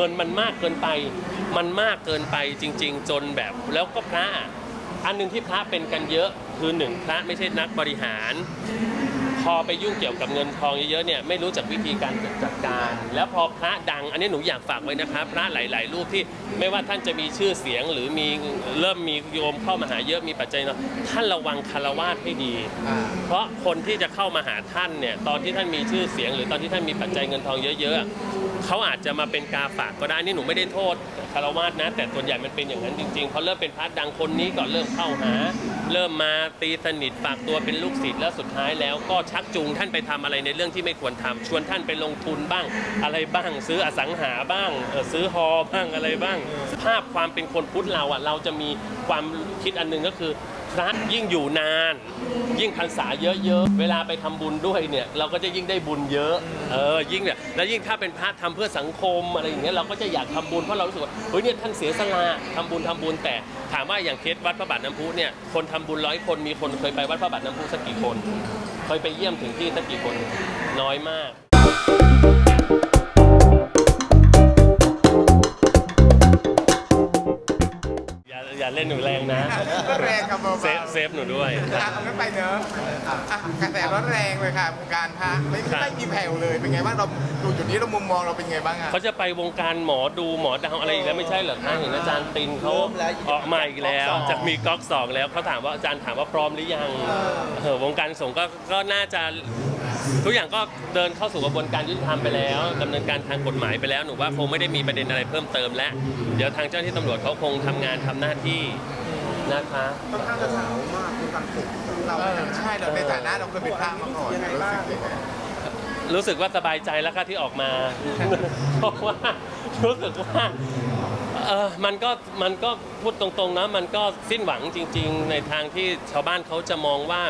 งินมันมากเกินไป มันมากเกินไปจริง ๆ จนแบบแล้วก็พระอันหนึ่งที่พระเป็นกันเยอะคือหนึ่งพระไม่ใช่นักบริหาร พอไปยุ่งเกี่ยวกับเงินทองเยอะๆเนี่ยไม่รู้จักวิธีการจัดการ แล้วพอพระดัง อันนี้หนูอยากฝากไว้นะคะพระหลาย ๆ รูปที่ไม่ว่าท่านจะมีชื่อเสียงหรือมีเริ่มมีโยมเข้ามาหาเยอะมีปัจจัยเนาะท่านระวังคารวาสให้ดีอ่าเพราะคนที่จะเข้ามาหาท่านเนี่ยตอนที่ท่านมีชื่อเสียง หรือตอนที่ท่านมีปัจจัยเงินทองเยอะ ๆเขาอาจจะมาเป็นกาฝากก็ได้นี่หนูไม่ได้โทษคารวาสนะ แต่ส่วนใหญ่มันเป็นอย่างนั้นจริงๆพอเริ่มเป็นพระดังคนนี้ก็เริ่มเข้าหา เริ่มมาตีสนิทฝากตัวเป็นลูกศิษย์แล้วสุดท้ายแล้วก็ชักจูงท่านไปทำอะไรในเรื่องที่ไม่ควรทำชวนท่านไปลงทุนบ้าง อะไรบ้าง ซื้ออสังหาบ้างซื้อฮอบ้างอะไรบ้าง ภาพความเป็นคนพุทธเราอะเราจะมีความคิดอันหนึงก็คือ พระยิ่งอยู่นาน ยิ่งพรรษาเยอะๆ เวลาไปทำบุญด้วยเนี่ย เราก็จะยิ่งได้บุญเยอะเออยิ่งเนี่ยแล้วยิ่งถ้าเป็นพระทำเพื่อสังคมอะไรอย่างเงี้ยเราก็จะอยากทำบุญเพราะเรารู้สึกว่าเฮ้ยเนี่ยท่านเสียสละทำบุญทำบุญแต่ถามว่าอย่างเคสวัดพระบาทน้ำพุเนี่ยคนทำบุญร้อยคนมีคนเคยไปวัดพระบาทน้ำพุสักกี่คน เคยไปเยี่ยมถึงที่สักกี่คนน้อยมาก เล่นหนูแรงนะก็แรงครับเบาๆเซฟเซฟหนูด้วยอะเอางั้นไปเนอะอะกระแสร้อนแรงเลยค่ะวงการพระไม่ครับไม่มีแผ่วเลย เป็นไงบ้างเราดูจุดนี้เรามุมมองเราเป็นไงบ้างอะเขาจะไปวงการหมอดูหมอดาวอะไรอีกแล้วไม่ใช่เหรอคะเห็นอาจารย์ตินเขาเริ่มแล้วออกมาอีกแล้วก๊อกสองจะมีก๊อกสองแล้วเขาถามว่าอาจารย์ถามว่าพร้อมหรือยังเออวงการสงฆ์ก็ก็น่าจะ ทุกอย่างก็เดินเข้าสู่กระบวนการยุติธรรมไปแล้วดำเนินการทางกฎหมายไปแล้วหนูว่าคงไม่ได้มีประเด็นอะไรเพิ่มเติมแล้วเดี๋ยวทางเจ้าหน้าที่ตำรวจเขาคงทำงานทำหน้าที่นะคะ ค่อนข้างจะสาวมากในการฝึกเราเออใช่เราในฐานะเราเคยเป็นพระมาก่อนรู้สึกยังไงรู้สึกว่าสบายใจแล้วค่ะที่ออกมา เพราะว่ารู้สึกว่าเออมันก็มันก็พูดตรงๆนะมันก็สิ้นหวังจริง ๆ ในทางที่ชาวบ้านเขาจะมองว่า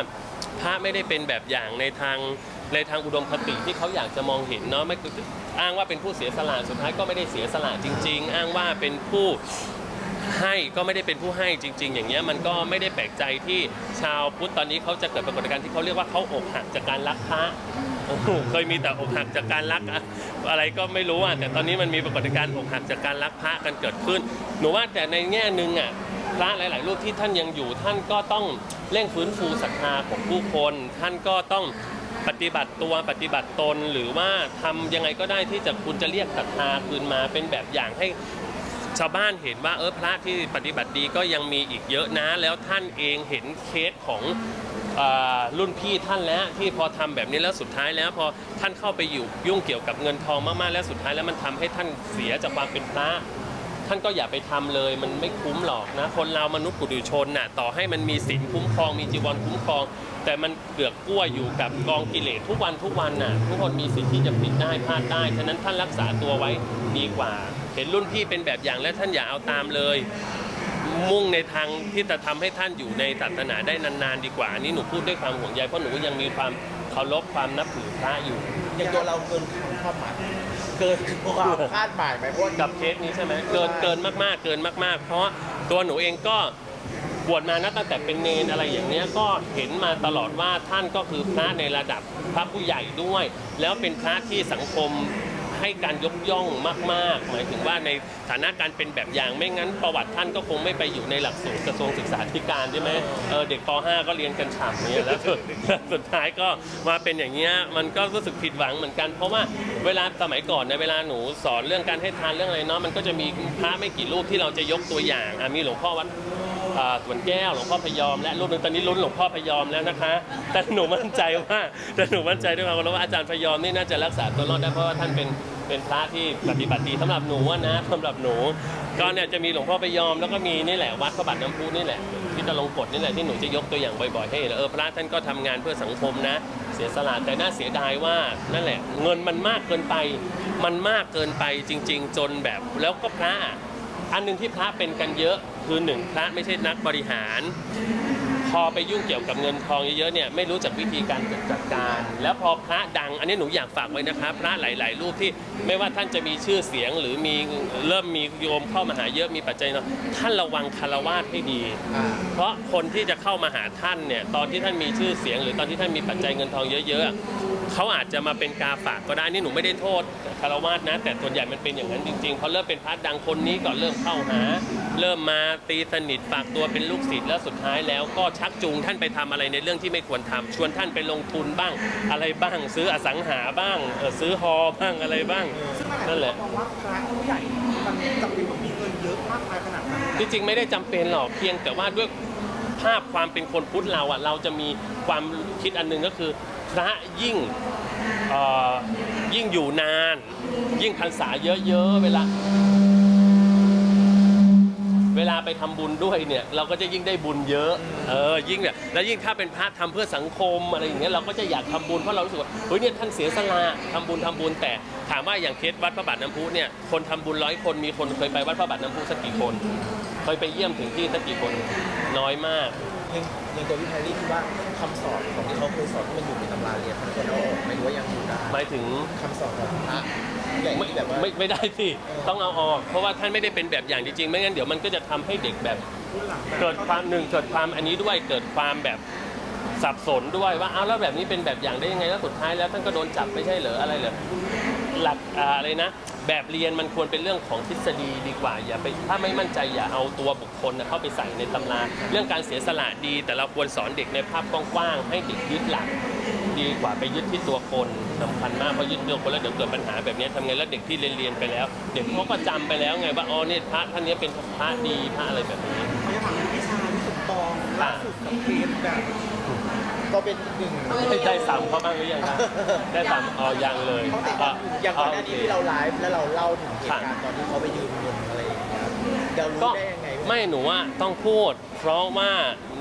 พระไม่ได้เป็นแบบอย่างในทาง ในทางอุดมคติที่เขาอยากจะมองเห็นเนาะไม่อ้างว่าเป็นผู้เสียสละสุดท้ายก็ไม่ได้เสียสละจริง ๆ อ้างว่าเป็นผู้ให้ก็ไม่ได้เป็นผู้ให้จริง ๆ อย่างเงี้ยมันก็ไม่ได้แปลกใจที่ชาวพุทธตอนนี้เขาจะเกิดปรากฏการณ์ที่เขาเรียกว่าเขาอกหักจากการรักพระเคยมีแต่อกหักจากการรักอะอะไรก็ไม่รู้อะแต่ตอนนี้มันมีปรากฏการณ์อกหักจากการรักพระกันเกิดขึ้น หนูว่าแต่ในแง่หนึ่งอะพระหลาย ๆ รูปที่ท่านยังอยู่ท่านก็ต้องเร่งฟื้นฟูศรัทธาของผู้คน ท่านก็ต้อง ปฏิบัติตัวปฏิบัติตนหรือว่าทำยังไงก็ได้ที่จะคุณจะเรียกศรัทธาคืนมาเป็นแบบอย่างให้ชาวบ้านเห็นว่าเออพระที่ปฏิบัติดีก็ยังมีอีกเยอะนะ แล้วท่านเองเห็นเคสของอารุ่นพี่ท่านแล้วที่พอทำแบบนี้แล้วสุดท้ายแล้วพอท่านเข้าไปอยู่ยุ่งเกี่ยวกับเงินทองมากๆแล้วสุดท้ายแล้วมันทำให้ท่านเสียจากความเป็นพระ ท่านก็อย่าไปทำเลย มันไม่คุ้มหรอกนะ คนเรามนุษย์ปุถุชนน่ะต่อให้มันมีศีลคุ้มครองมีจีวรคุ้มครอง แต่มันเกือกกล้วอยู่กับกองกิเลสทุกวันทุกวันน่ะ ทุกคนมีสิทธิ์ที่จะผิดได้พลาดได้ฉะนั้นท่านรักษาตัวไว้ดีกว่า เห็นรุ่นพี่เป็นแบบอย่างและท่านอย่าเอาตามเลย มุ่งในทางที่จะทำให้ท่านอยู่ในศาสนาได้นานๆดีกว่าอันนี่หนูพูดด้วยความห่วงใยเพราะหนูยังมีความเคารพความนับถือพระอยู่อย่างตัวเราเกินความคาดหมาย เกินความคาดหมายไหมเพราะว่ากับเคสนี้ใช่ไหมเกินเกินมากๆ เกินมาก ๆ เพราะตัวหนูเองก็บวชมานะตั้งแต่เป็นเนนอะไรอย่างเนี้ยก็เห็นมาตลอดว่าท่านก็คือพระในระดับพระผู้ใหญ่ด้วย แล้วเป็นพระที่สังคม ให้การยกย่องมาก ๆ หมายถึงว่าในฐานะการเป็นแบบอย่างไม่งั้นประวัติท่านก็คงไม่ไปอยู่ในหลักสูตรกระทรวงศึกษาธิการใช่ไหมเออเด็กป .5 ก็เรียนกันฉ่ำเนี่ยแล้วสุดสุดท้ายก็มาเป็นอย่างเงี้ยมันก็รู้สึกผิดหวังเหมือนกัน เพราะว่าเวลาสมัยก่อนในเวลาหนูสอนเรื่องการให้ทานเรื่องอะไรเนาะมันก็จะมีพระไม่กี่รูปที่เราจะยกตัวอย่างอะมีหลวงพ่อวัด สวนแก้วหลวงพ่อพยอม และรูปนึงตอนนี้ลุ้นหลวงพ่อพยอมแล้วนะคะ แต่หนูมั่นใจว่าแต่หนูมั่นใจด้วยความเคารพว่าอาจารย์พยอมนี่น่าจะรักษาตัวรอดได้เพราะว่าท่านเป็นเป็นพระที่ปฏิบัติดีสำหรับหนูนะสำหรับหนูก็เนี่ยจะมีหลวงพ่อพยอมแล้วก็มีนี่แหละวัดพระบาทน้ำพุนี่แหละที่ตะลงกฎนี่แหละที่หนูจะยกตัวอย่างบ่อยๆให้เออพระท่านก็ทำงานเพื่อสังคมนะ เสียสละแต่น่าเสียดายว่านั่นแหละ เงินมันมากเกินไป มันมากเกินไปจริง ๆ จนแบบแล้วก็พระอันหนึงที่พระเป็นกันเยอะ คือหนึ่งพระไม่ใช่นักบริหาร พอไปยุ่งเกี่ยวกับเงินทองเยอะๆเนี่ยไม่รู้จักวิธีการจัดการ แล้วพอพระดัง อันนี้หนูอยากฝากไว้นะครับพระหลาย ๆ รูปที่ไม่ว่าท่านจะมีชื่อเสียงหรือมีเริ่มมีโยมเข้ามาหาเยอะมีปัจจัยเนาะท่านระวังคารวาสให้ดี เพราะคนที่จะเข้ามาหาท่านเนี่ยตอนที่ท่านมีชื่อเสียง หรือตอนที่ท่านมีปัจจัยเงินทองเยอะๆเขาอาจจะมาเป็นกาฝากก็ได้นี่หนูไม่ได้โทษคารวาสนะ แต่ส่วนใหญ่มันเป็นอย่างนั้นจริงๆพอเริ่มเป็นพระดังคนนี้ก็เริ่มเข้าหา เริ่มมาตีสนิทฝากตัวเป็นลูกศิษย์แล้วสุดท้ายแล้วก็ชักจูงท่านไปทำอะไรในเรื่องที่ไม่ควรทำชวนท่านไปลงทุนบ้างอะไรบ้าง ซื้ออสังหาบ้างซื้อฮอบ้างอะไรบ้างนั่นแหละคนมองว่าพระผู้ใหญ่มันจำเป็นต้องมีเงินเยอะมากมายขนาดนั้นจริงๆไม่ได้จำเป็นหรอกเพียงแต่ว่าด้วยภาพความเป็นคนพุทธเราอะเราจะมีความคิดอันหนึงก็คือพระยิ่งยิ่งอยู่นาน ยิ่งพรรษาเยอะๆเวลา เวลาไปทำบุญด้วยเนี่ยเราก็จะยิ่งได้บุญเยอะเออยิ่งเนี่ยแล้วยิ่งถ้าเป็นพระทำเพื่อสังคมอะไรอย่างเงี้ยเราก็จะอยากทำบุญเพราะเรารู้สึกว่าเฮ้ยเนี่ยท่านเสียสละทำบุญทำบุญแต่ถามว่าอย่างเคสวัดพระบาทน้ำพุเนี่ยคนทำบุญร้อยคนมีคนเคยไปวัดพระบาทน้ำพุสักกี่คน เคยไปเยี่ยมถึงที่สักกี่คนน้อยมาก ยังยังตัวพี่แพรรี่คิดว่าคำสอนของที่เขาเคยสอนที่มันอยู่ในตำราเรียนมันควรเอาออกไหม่รู้ว่ายังอยู่ได้หมายถึงคำสอนของพระใหญ่ไม่ที่แบบว่า ไม่ไม่ได้สิต้องเอาออก เพราะว่าท่านไม่ได้เป็นแบบอย่างจริงๆไม่งั้นเดี๋ยวมันก็จะทำให้เด็กแบบ เกิดความหนึ่งเกิดความอันนี้ด้วยเกิดความแบบสับสนด้วยว่าอ้าวแล้วแบบนี้เป็นแบบอย่างได้ยังไงแล้วสุดท้ายแล้วท่านก็โดนจับไม่ใช่เหรออะไรเหรอ หลักอะไรนะ แบบเรียนมันควรเป็นเรื่องของทฤษฎีดีกว่า อย่าไปถ้าไม่มั่นใจอย่าเอาตัวบุคคลนะเข้าไปใส่ในตำรา เรื่องการเสียสละดี แต่เราควรสอนเด็กในภาพกว้างๆให้เด็กยึดหลัก ดีกว่าไปยึดที่ตัวคนสำคัญมากเพราะยึดตัวคนแล้วเดี๋ยวเกิดปัญหาแบบนี้ทำไงแล้วเด็กที่เรียนเรียนไปแล้ว เด็กเขาก็จำไปแล้วไงว่าอ๋อนี่พระท่านนี้เป็นพระดีพระอะไรแบบนี้ เขาจะถามวิชาที่สุดปองล่าสุดกับเคสแบบก็เป็นอีกหนึ่งได้ได้สามเขาบ้างหรือยังครับได้สามอ๋อยังเลยเขาแต่ก็อย่างก่อนหน้านี้ที่เราโอคไลฟ์แล้วเราเล่าถึงเหตุการณ์ตอนที่เขาไปยืมเงินอะไรอย่างเงี้ยเรารู้ก็ได้ยังไงว่าไม่หนูว่าต้องพูด เพราะว่า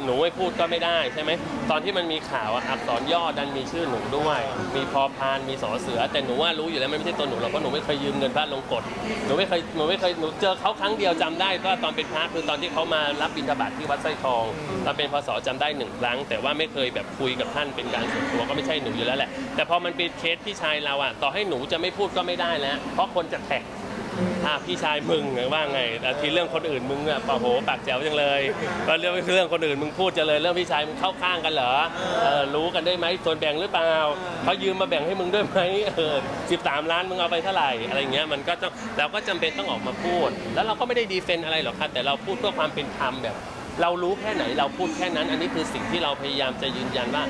หนูไม่พูดก็ไม่ได้ใช่ไหม ตอนที่มันมีข่าวอะอักษรย่อดันมีชื่อหนูด้วย มีพอพานมีสอเสือ แต่หนูว่ารู้อยู่แล้วมันไม่ใช่ตัวหนูหรอกเพราะหนูไม่เคยยืมเงินพระลงกฎหนูไม่เคยหนูไม่เคยหนูเจอเขาครั้งเดียวจำได้ก็ตอนเป็นพระคือตอนที่เขามารับบิณฑบาตที่วัดไส้ทองตอนเป็นพศจำได้หนึ่งครั้ง แต่ว่าไม่เคยแบบคุยกับท่านเป็นการส่วนตัวก็ไม่ใช่หนูอยู่แล้วแหละแต่พอมันเป็นเคสพี่ชายเราอะต่อให้หนูจะไม่พูดก็ไม่ได้แล้วเพราะคนจะแท็ก อ่าพี่ชายมึงว่าไงแต่ทีเรื่องคนอื่นมึงอะปะโหปากแจ๋วจังเลยก็เรื่องเรื่องคนอื่นมึงพูดจะเลยเรื่องพี่ชายมึงเข้าข้างกันเหรอเออรู้กันได้ไหมส่วนแบ่งหรือเปล่าเขายืมมาแบ่งให้มึงด้วยไหมเออสิบสามล้านมึงเอาไปเท่าไหร่อะไรเงี้ยมันก็ต้องเราก็จำเป็นต้องออกมาพูด แล้วเราก็ไม่ได้ดีเฟนอะไรหรอกครับแต่เราพูดเพื่อความเป็นธรรมแบบ เรารู้แค่ไหนเราพูดแค่นั้น อันนี้คือสิ่งที่เราพยายามจะยืนยันว่า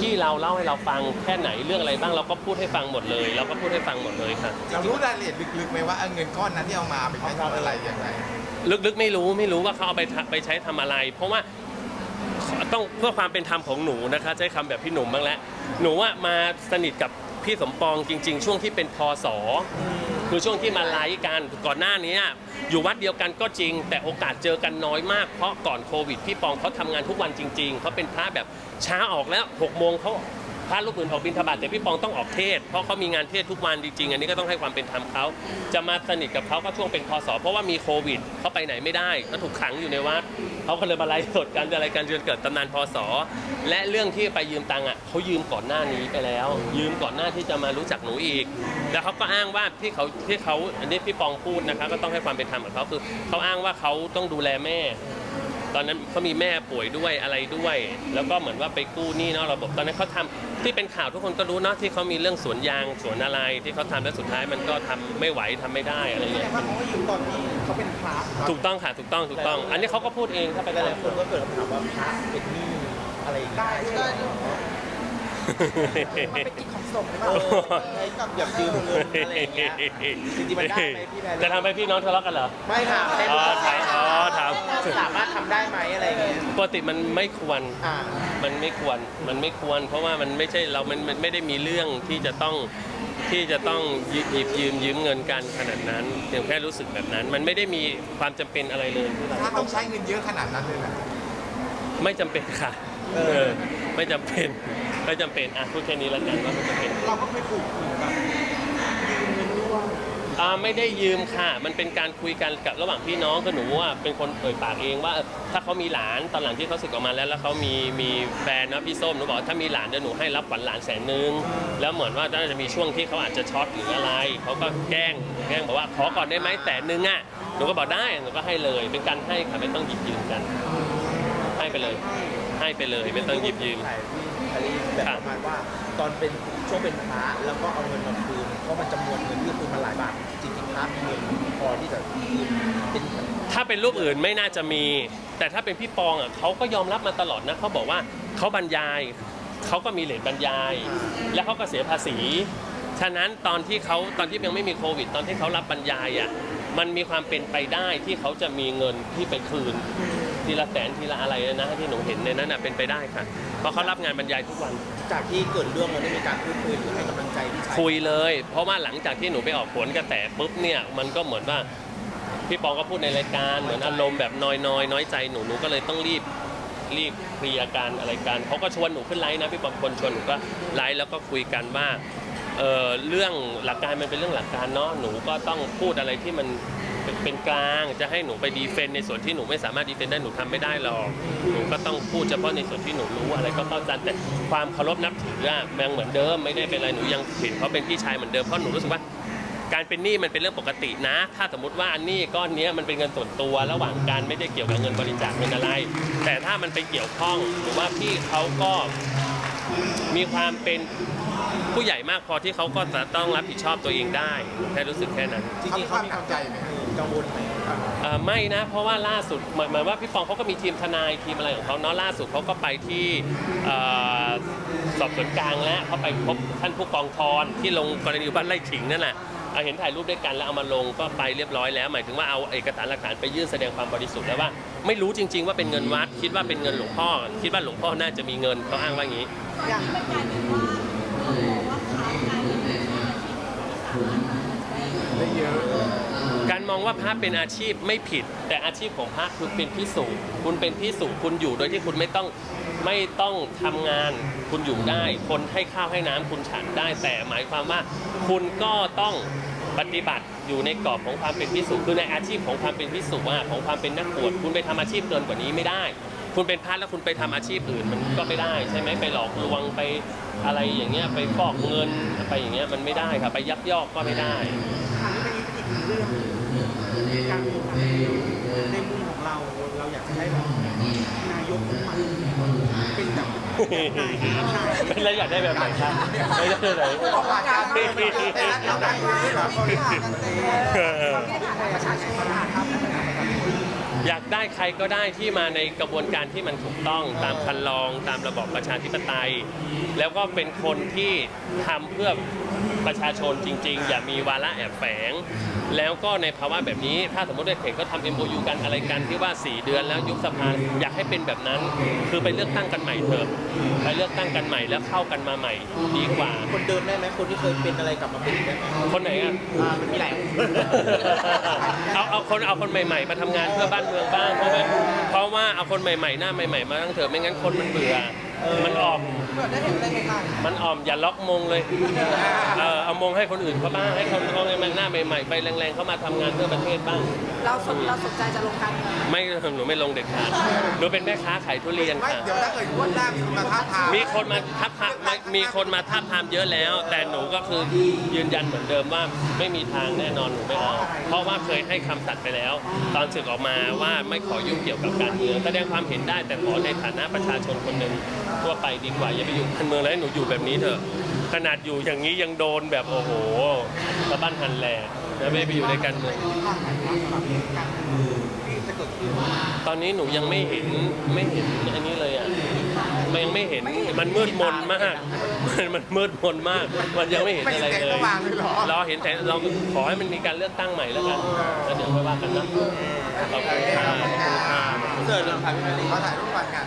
ที่เราเล่าให้เราฟังแค่ไหนเรื่องอะไรบ้างเราก็พูดให้ฟังหมดเลย เราก็พูดให้ฟังหมดเลยค่ะ เรารู้รายละเอียดลึกๆไหมว่าเอาเงินก้อนนั้นที่เอามาไปใช้ทำอะไรยังไงลึกๆไม่รู้ไม่รู้ว่าเขาเอาไปทะไปใช้ทำอะไร เพราะว่าต้องเพื่อความเป็นธรรมของหนูนะคะ ใช้คำแบบพี่หนุ่มบ้างแล้วหนูว่ามาสนิทกับพี่สมปองจริง ๆ ช่วงที่เป็นพศ คือช่วงที่มาไลฟ์กันก่อนหน้านี้อยู่วัดเดียวกันก็จริง แต่โอกาสเจอกันน้อยมาก เพราะก่อนโควิดพี่ปองเขาทำงานทุกวันจริง ๆเขาเป็นพระแบบช้าออกแล้วหกโมงเขา พระรูปอื่นออกบิณฑบาตแต่พี่ปองต้องออกเทศ เพราะเขามีงานเทศทุกวันจริงๆ อันนี้ก็ต้องให้ความเป็นธรรมเขาจะมาสนิทกับเขาก็ช่วงเป็นพศเพราะว่ามีโควิดเขาไปไหนไม่ได้เขาถูกขังอยู่ในวัดเขาก็เลยมาไลฟ์สดกันอะไรกันจนเกิดตำนานพศและเรื่องที่ไปยืมตังค์อะเขายืมก่อนหน้านี้ไปแล้ว ยืมก่อนหน้าที่จะมารู้จักหนูอีก แล้วเขาก็อ้างว่าที่เขาที่เขาอันนี้พี่ปองพูดนะคะก็ต้องให้ความเป็นธรรมกับเขาคือเขาอ้างว่าเขาต้องดูแลแม่ตอนนั้นเขามีแม่ป่วยด้วยอะไรด้วย แล้วก็เหมือนว่าไปกู้หนี้นอกระบบตอนนั้นเขาทำ ที่เป็นข่าวทุกคนก็รู้เนาะที่เขามีเรื่องสวนยางสวนอะไรที่เขาทำแล้วสุดท้ายมันก็ทำไม่ไหวทำไม่ได้อะไรแสดเงี้งยว่าเขาก็ยืมตอนที่เขาเป็นพระถูกต้องค่ะถูกต้องถูกต้อง อันนี้เขาก็พูดเองถ้าไปหตาลามยๆคนก็เกิดคำถามว่าพระเป็นหนี้อะไรอย่างเงี้ย ได้ด้วยเหรอมันเป็นกิจของ สงฆ์หรือเปล่าใช้กับแบบยืมเงินอะไรอย่างเงี้ยจริงๆมันได้ไหมพี่แพรรี่จะทำให้พี่น้องทะเลาะกันเหรอ ไม่ค่ะให้อ๋อถามอ๋อถาม สามารถทำได้ไหมอะไรอย่างเงี้ยปกติมันไม่ควร อ่า มันไม่ควร มันไม่ควร เพราะว่ามันไม่ใช่เรา มันมันไม่ได้มีเรื่องที่จะต้องที่จะต้องหยิบหยิบยืมยืมเงินกันขนาดนั้นเพียงแค่รู้สึกแบบนั้น มันไม่ได้มีความจำเป็นอะไรเลย ถ้าต้องใช้เงินเยอะขนาดนั้นเลยนะไม่จำเป็นค่ะ เออเออไม่จำเป็น ไม่จำเป็นอะพูดแค่นี้แล้วกันว่าไม่จำเป็น เราก็เคยถูกขู่แบบยืมเงินด้วยอ่าไม่ได้ยืมค่ะ มันเป็นการคุยกันกับระหว่างพี่น้องคือหนูว่าเป็นคนเอ่ยปากเองว่าเออถ้าเขามีหลานตอนหลังที่เขาสึกออกมาแล้วแล้วเขามีมีแฟนนะพี่ส้มหนูบอกว่าถ้ามีหลานเดี๋ยวหนูให้รับขวัญหลานแสนนึงแล้วเหมือนว่าน่าจะมีช่วงที่เขาอาจจะช็อตหรืออะไรเขาก็แกล้งแกล้งบอกว่าขอก่อนได้ไหมแสนนึงอะหนูก็บอกได้หนูก็ให้เลย เป็นการให้ค่ะไม่ต้องหยิบยืมกัน ให้ไปเลย ให้ไปเลยไม่ต้องหยิบยืม ถ่ายพี่ แพรรี่แบบประมาณว่าตอนเป็นช่วงเป็นพระแล้วก็เอาเงินมาคืนเพราะมันจำนวนเงินที่คืนมาหลายบาทจริงๆพระมีเงินพอที่จะคืนเป็นถ้าเป็นรูปอื่นไม่น่าจะมี แต่ถ้าเป็นพี่ปองอะเขาก็ยอมรับมาตลอดนะเขาบอกว่าเขาบรรยายเขาก็มีเหรียญบรรยาย แล้วเขาก็เสียภาษี ฉะนั้นตอนที่เขาตอนที่ยังไม่มีโควิด ตอนที่เขารับบรรยายอะมันมีความเป็นไปได้ที่เขาจะมีเงินที่ไปคืน ทีละแสนทีละอะไรนะที่หนูเห็นในนั้นน่ะเป็นไปได้ค่ะ เพราะเขารับงานบรรยายทุกวัน จากที่เกิดเรื่องมันได้มีการพูดคุยหรือให้กำลังใจพี่ชายคุยเลย เพราะว่าหลังจากที่หนูไปออกผลกระแสปุ๊บเนี่ยมันก็เหมือนว่าพี่ปองก็พูดในรายการเหมือนอารมณ์แบบน้อยน้อยๆน้อยใจหนูหนูก็เลยต้องรีบรีบเคลียร์กันอะไรกันเขาก็ชวนหนูขึ้นไลน์นะพี่ปองคนชวนหนูก็ไลน์แล้วก็คุยกันว่าเออเรื่องหลักการมันเป็นเรื่องหลักการเนาะหนูก็ต้องพูดอะไรที่มัน เป็นเป็นกลางจะให้หนูไปดีเฟนต์ในส่วนที่หนูไม่สามารถดีเฟนต์ได้หนูทำไม่ได้หรอกหนูก็ต้องพูดเฉพาะในส่วนที่หนูรู้อะไรก็เข้าใจแต่ความเคารพนับถืออะยังเหมือนเดิมไม่ได้เป็นอะไรหนูยังเห็นเขาเป็นพี่ชายเหมือนเดิมเพราะหนูรู้สึกว่าการเป็นหนี้มันเป็นเรื่องปกตินะ ถ้าสมมติว่าอันนี้ก้อนนี้มันเป็นเงินส่วนตัวระหว่างกันไม่ได้เกี่ยวกับเงินบริจาคเงินอะไร แต่ถ้ามันไปเกี่ยวข้องหรือว่าพี่เขาก็มีความเป็นผู้ใหญ่มากพอที่เขาก็จะต้องรับผิดชอบตัวเองได้แค่รู้สึกแค่นั้นจริงๆเขามีความ กังวลไหมเอ่อไม่นะ เพราะว่าล่าสุดหมายหมายว่าพี่ปองเขาก็มีทีมทนายทีมอะไรของเขาเนาะล่าสุดเขาก็ไปที่เอ่อสอบสวนกลางแล้วเขาไปพบท่านผู้กองทรที่ลงกรณีบ้านไร่ขิงนั่นแหละเอาเห็นถ่ายรูปด้วยกันแล้วเอามาลงก็ไปเรียบร้อยแล้ว หมายถึงว่าเอาเอกสารหลักฐานไปยื่นแสดงความบริสุทธิ์แล้วว่า ไม่รู้จริง ๆ ว่าเป็นเงินวัด คิดว่าเป็นเงินหลวงพ่อ คิดว่าหลวงพ่อน่าจะมีเงินเขาอ้างว่าอย่างนี้ อย่างได้เยอะ การมองว่าพระเป็นอาชีพไม่ผิด แต่อาชีพของพระคือเป็นพิสูจคุณเป็นพิสูจคุณอยู่โดยที่คุณไม่ต้องไม่ต้องทำงานคุณอยู่ได้ คนให้ข้าวให้น้ำคุณฉันได้แต่หมายความว่า คุณก็ต้องปฏิบัติอยู่ในกรอบของความเป็นพิสูจคือในอาชีพของความเป็นพิสูจว่าของความเป็นนักบวชคุณไปทำอาชีพเกินกว่านี้ไม่ได้ คุณเป็นพระแล้วคุณไปทำอาชีพอื่นมันก็ไม่ได้ใช่ไหมไปหลอกลวงไปอะไรอย่างเงี้ยไปฟอกเงินไปอย่างเงี้ยมันไม่ได้ครับไปยักยอกก็ไม่ได้ถามนี้เป็นอีก เรื่องการเมืองในมุมของเราเราอยากจะให้แบบนายกคนใหม่เป็นแบบนายนายเป็นอะไรอยากได้แบบไหนครับไม่ได้เลยบอกว่าการเมืองแต่ละเราได้เราบริหารกันเองประชาชนมาครับอยากได้ใครก็ได้ที่มาในกระบวนการที่มันถูกต้องตามคันลองตามระบอบประชาธิปไตย แล้วก็เป็นคนที่ทำเพื่อ ประชาชนจริง ๆ อย่ามีวาระแอบแฝง แล้วก็ในภาวะแบบนี้ ถ้าสมมติว่าเขตก็ทำ MOU กันอะไรกันที่ว่า 4 เดือนแล้วยุบสภาอยากให้เป็นแบบนั้น คือไปเลือกตั้งกันใหม่เถอะไปเลือกตั้งกันใหม่แล้วเข้ากันมาใหม่ดีกว่า คนเดิมได้ไหมคนที่เคยเป็นอะไรกลับมาเป็นอีกได้ไหมคนไหนอะ อ่ามันมีหลายคนเอาเอาคนเอาคนใหม่ๆ มาทำงานเพื่อบ้านเมืองบ้างเพราะว่าเพราะว่าเอาคนใหม่ๆ หน้าใหม่ๆ มาตั้งเถอะไม่งั้นคนมันเบื่อ มันออมเกิด ได้เห็นอะไรใหม่มันออมอย่าล็อกมงเลยเออเอามงให้คนอื่นเขาบ้างให้คนเขาหน้าใหม่ๆไปแรงๆเข้ามาทำงานเพื่อประเทศบ้าง ๆเราสนเราสนใจจะลงการเมืองไม่หนูไม่ลงเด็ดขาดหนูเป็นแม่ค้าขายทุเรียนไม่ค่ะ เดี๋ยวถ้าเกิดว่าหน้ามีคนมาท้าทายมีคนมาทับทามมีคนมาทับทามเยอะแล้ว แต่หนูก็คือยืนยันเหมือนเดิมว่าไม่มีทางแน่นอนหนูไม่เอาเพราะว่าเคยให้คำสัตย์ไปแล้ว ตอนศึกออกมาว่าไม่ขอยุ่งเกี่ยวกับการเมืองแสดงความเห็นได้แต่ขอในฐานะประชาชนคนหนึ่งทั่วไปดีกว่าอย่าไปอยู่การเมืองแล้วให้หนูอยู่แบบนี้เถอะ ขนาดอยู่อย่างนี้ยังโดนแบบโอ้โหสะบ้านหันแหลกแล้วไม่ไปอยู่ในการเมืองจะเกิดขึ้นตอนนี้หนูยังไม่เห็นไม่เห็นอันนี้เลยอะมันยังไม่เห็นมันมืดมนมาก มันมันมืดมนมาก มันยังไม่เห็นอะไรเลยรอเห็นแต่เราขอให้มันมีการเลือกตั้งใหม่แล้วกันแล้วเดี๋ยวค่อยว่ากันนะขอบคุณค่ะขอบคุณค่ะ เสิร์ฟแล้วครับพี่แพรรี่มาถ่ายรูปก่อนกัน